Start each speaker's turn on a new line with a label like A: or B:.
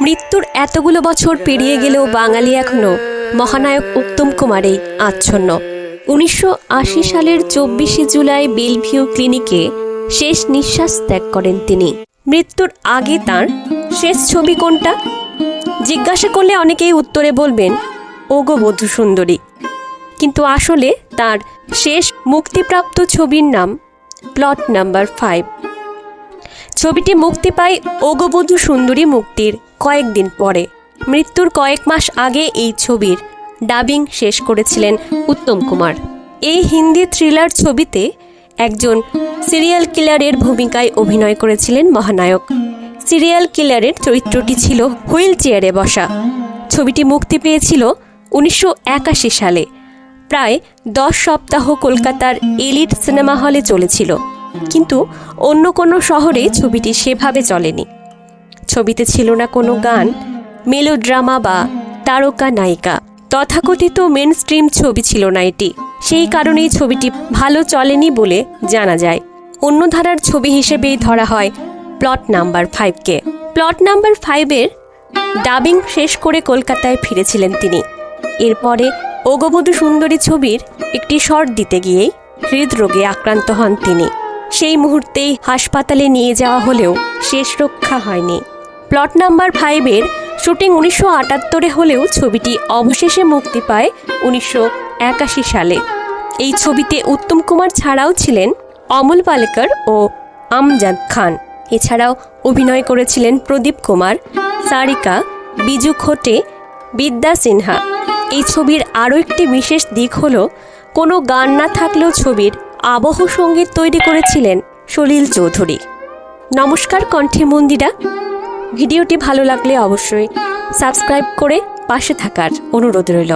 A: মৃত্যুর এতগুলো বছর পেরিয়ে গেলেও বাঙালি এখনও মহানায়ক উত্তম কুমারেই আচ্ছন্ন। উনিশশো আশি সালের চব্বিশে জুলাই বেলভিউ ক্লিনিকে শেষ নিঃশ্বাস ত্যাগ করেন তিনি। মৃত্যুর আগে তার শেষ ছবি কোনটা? জিজ্ঞাসা করলে অনেকেই উত্তরে বলবেন, ওগো বধূ সুন্দরী কিন্তু আসলে তার শেষ মুক্তিপ্রাপ্ত ছবির নাম, প্লট নাম্বার ফাইভ। ছবিটি মুক্তি পায় ওগবধূ সুন্দরী মুক্তির কয়েকদিন পরে। মৃত্যুর কয়েক মাস আগে এই ছবির ডাবিং শেষ করেছিলেন উত্তম কুমার। এই হিন্দি থ্রিলার ছবিতে একজন সিরিয়াল কিলারের ভূমিকায় অভিনয় করেছিলেন মহানায়ক। সিরিয়াল কিলারের চরিত্রটি ছিল হুইল চেয়ারে বসা। ছবিটি মুক্তি পেয়েছিল উনিশশো একাশি সালে। প্রায় দশ সপ্তাহ কলকাতার এলিট সিনেমা হলে চলেছিল। কিন্তু অন্য কোনো শহরে ছবিটি সেভাবে চলেনি। ছবিতে ছিল না কোনো গান, মেলোড্রামা বা তারকা নায়িকা। তথাকথিত মেন স্ট্রিম ছবি ছিল না এটি। সেই কারণেই ছবিটি ভালো চলেনি বলে জানা যায়। অন্য ধারার ছবি হিসেবেই ধরা হয় প্লট নাম্বার ফাইভকে প্লট নাম্বার ফাইভের ডাবিং শেষ করে কলকাতায় ফিরেছিলেন তিনি। এরপরে ওগবধূ সুন্দরী ছবির একটি শর্ট দিতে গিয়েই হৃদরোগে আক্রান্ত হন তিনি। সেই মুহূর্তেই হাসপাতালে নিয়ে যাওয়া হলেও শেষ রক্ষা হয়নি। প্লট নাম্বার ফাইভের শুটিং উনিশশো আটাত্তরে হলেও ছবিটি অবশেষে মুক্তি পায় উনিশশো একাশি সালে। এই ছবিতে উত্তম কুমার ছাড়াও ছিলেন অমল পালেকর ও আমজাদ খান। এছাড়াও অভিনয় করেছিলেন প্রদীপ কুমার, সারিকা, বিজু খোটে, বিদ্যা সিনহা। এই ছবির আরও একটি বিশেষ দিক হলো, কোনো গান না থাকলেও ছবির আবহ সংগীত তৈরি করেছিলেন সলিল চৌধুরী। নমস্কার, কণ্ঠে মন্দিরা। ভিডিওটি ভালো লাগলে অবশ্যই সাবস্ক্রাইব করে পাশে থাকার অনুরোধ রইল।